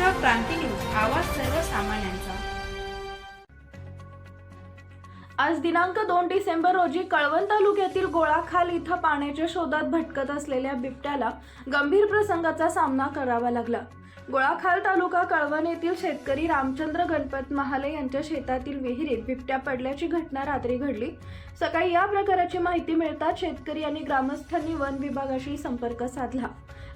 Maharashtra Kranti news आवाज सर्वसामान्यांचा. आज दिनांक दोन डिसेंबर रोजी कळवण तालुक्यातील गोळाखाल इथं पाण्याच्या शोधात भटकत असलेल्या बिबट्याला गंभीर प्रसंगाचा सामना करावा लागला. गोळाखाल तालुका कळवण येथील शेतकरी रामचंद्र गणपत महाले यांच्या शेतातील विहिरीत बिबट्या पडल्याची घटना रात्री घडली. सकाळी या प्रकाराची माहिती मिळताच शेतकरी आणि ग्रामस्थांनी वन विभागाशी संपर्क साधला.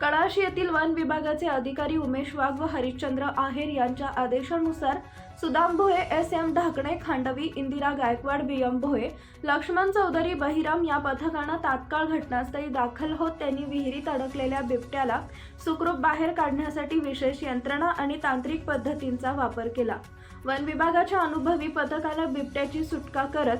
कळाश येथील वन विभागाचे अधिकारी उमेश वाघ व हरिश्चंद्र आहेर यांच्या आदेशानुसार Sudam Bhoye S M Dhakane Khandavi Indira Gaikwad B M Bhoye Laxman Chaudhari Bahiram या पथकानं तात्काळ घटनास्थळी दाखल होत त्यांनी विहिरीत अडकलेल्या बिबट्याला सुखरूप बाहेर काढण्यासाठी विशेष यंत्रणा आणि तांत्रिक पद्धतींचा वापर केला. वन विभागाच्या अनुभवी पथकाला बिबट्याची सुटका करत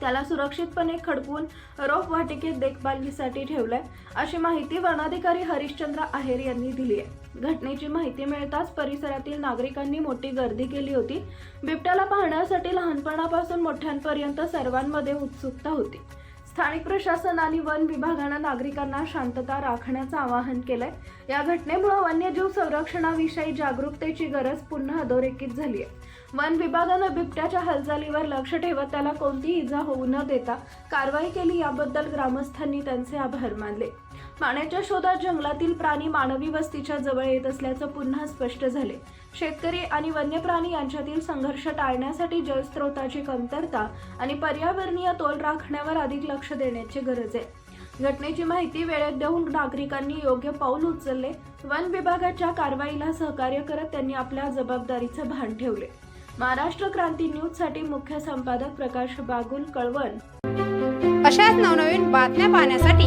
त्याला सुरक्षितपणे खडकून रोप वाटिकेत देखभालीसाठी ठेवलंय अशी माहिती वनाधिकारी हरिश्चंद्र आहेर यांनी दिली आहे. घटनेची माहिती मिळताच परिसरातील नागरिकांनी मोठी गर्दी केली होती. बिबट्याला पाहण्यासाठी लहानपणापासून मोठ्यांपर्यंत सर्वांमध्ये उत्सुकता होती. स्थानिक प्रशासन आणि वन विभागानं नागरिकांना शांतता राखण्याचं आवाहन केलंय. या घटनेमुळे वन्यजीव संरक्षणाविषयी जागरूकतेची गरज पुन्हा अधोरेखित झाली आहे वन विभागानं बिबट्याच्या हालचालीवर लक्ष ठेवत त्याला कोणतीही इजा होऊ न देता कारवाई केली याबद्दल ग्रामस्थांनी त्यांचे आभार मानले. पाण्याच्या शोधात जंगलातील प्राणी मानवी वस्तीच्या जवळ येत असल्याचं पुन्हा स्पष्ट झाले. शेतकरी आणि वन्य प्राणी यांच्यातील संघर्ष टाळण्यासाठी जलस्रोताची कमतरता आणि पर्यावरणीय तोल राखण्यावर अधिक लक्ष देण्याची गरज आहे. घटनेची माहिती वेळेत देऊन नागरिकांनी योग्य पाऊल उचलले. वन विभागाच्या कारवाईला सहकार्य करत त्यांनी आपल्या जबाबदारीचं भान ठेवले. महाराष्ट्र क्रांती न्यूजसाठी मुख्य संपादक प्रकाश बागुल कळवण. अशाच नवनवीन बातम्या पाहण्यासाठी